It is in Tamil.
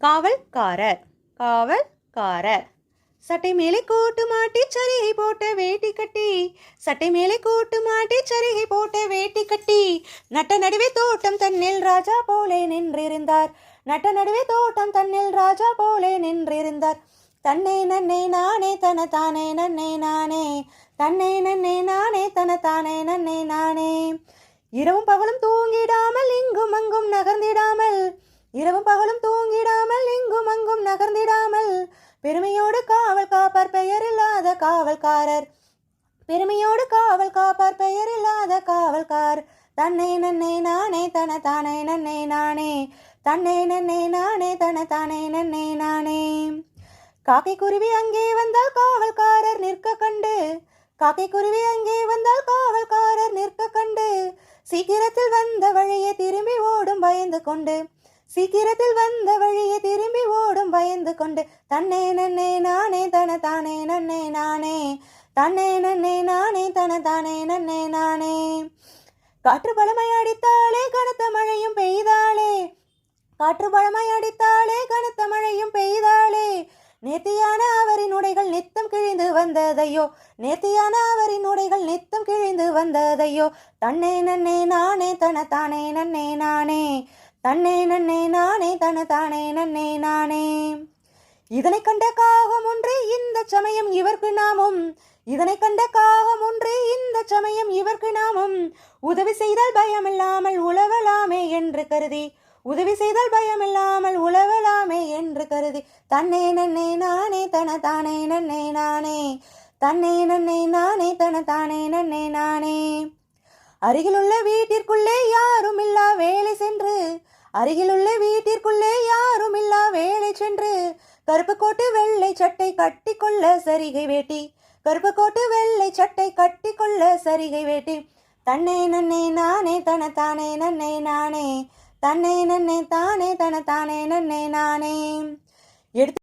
காவல்காரர் காவல்காரர். சட்டை மேலே கோட்டு மாட்டி சரிகை போட்ட வேட்டி கட்டி சட்டை மேலே கோட்டு மாட்டி சரிகை போட்ட வேட்டி கட்டி நட்ட நடுவே தோட்டம் தன்னில் ராஜா போலே நின்றிருந்தார். நட்ட நடுவே தோட்டம் தன்னில் ராஜா போலே நின்றிருந்தார். தன்னை நன்னை நானே தன தானே நன்னை நானே தன்னை நன்னை நானே தன தானே நன்னை நானே. இரவும் பகலும் தூங்கிடாமல் இங்கும் அங்கும் நகர்ந்திடாமல் இரவும் பகலும் தூங்கி பெருமையோடு காவல் காப்பார் பெயர் இல்லாத காவல்காரர். பெருமையோடு காவல் காப்பார் பெயர் இல்லாத காவல்கார். தன்னை நன்னை நானே தன தானே நன்னை நானே. தன்னை நன்னை நானே தன தானே நன்னை நானே. காக்கை குருவி அங்கே வந்தால் காவல்காரர் நிற்க கண்டு. காக்கை குருவி அங்கே வந்தால் காவல்காரர் நிற்க கண்டு. சீக்கிரத்தில் வந்த வழியை திரும்பி ஓடும் பயந்து கொண்டு. சீக்கிரத்தில் வந்த வழியை ஆண்டு தன்னே தன்னை நன்னே நானே தன தானே நன்னே நானே தன்னை நன்னே நானே தன தானே நன்னே நானே. காற்று பழமை அடித்தாலே கனத்த மழையும் பெய்தாளே. காற்று பழமை அடித்தாலே கனத்த மழையும் பெய்தாளே. நேத்தியான அவரின் உடைகள் நித்தம் கிழிந்து வந்ததையோ நேத்தியான அவரின் உடைகள் நித்தம் கிழிந்து வந்ததையோ தன்னை நன்னே நானே தன தானே நன்னே நானே தன்னை நன்னே நானே தன தானே நன்னே நானே. இதனை கண்ட காகம் ஒன்றே இந்த சமயம் இவர்க்கு நாமும். இதனை கண்ட காகம் ஒன்றே இந்த சமயம் இவர்க்கு நாமும். உதவி செய்தால் பயமில்லாமல் உழவலாமே என்று கருதி உதவி செய்தால் பயமில்லாமல் உழவலாமே என்று கருதி தன்னை நன்னே நானே தன தானே நன்னே நானே தன்னை நன்னே நானே தன தானே நன்னே நானே. அருகிலுள்ள வீட்டிற்குள்ளே யாரும் இல்லா வேலை சென்று அருகிலுள்ள வீட்டிற்குள்ளே யாரும் இல்லா கருப்பு கோட்டு வெள்ளை சட்டை கட்டிக்கொள்ள சரிகை வேட்டி. கருப்பு கோட்டு வெள்ளை சட்டை கட்டிக்கொள்ள சரிகை வேட்டி. தன்னை நன்னை நானே தன தானே நன்னை நானே. தன்னை நன்னை தானே தன தானே நன்னை நானே. எடுத்து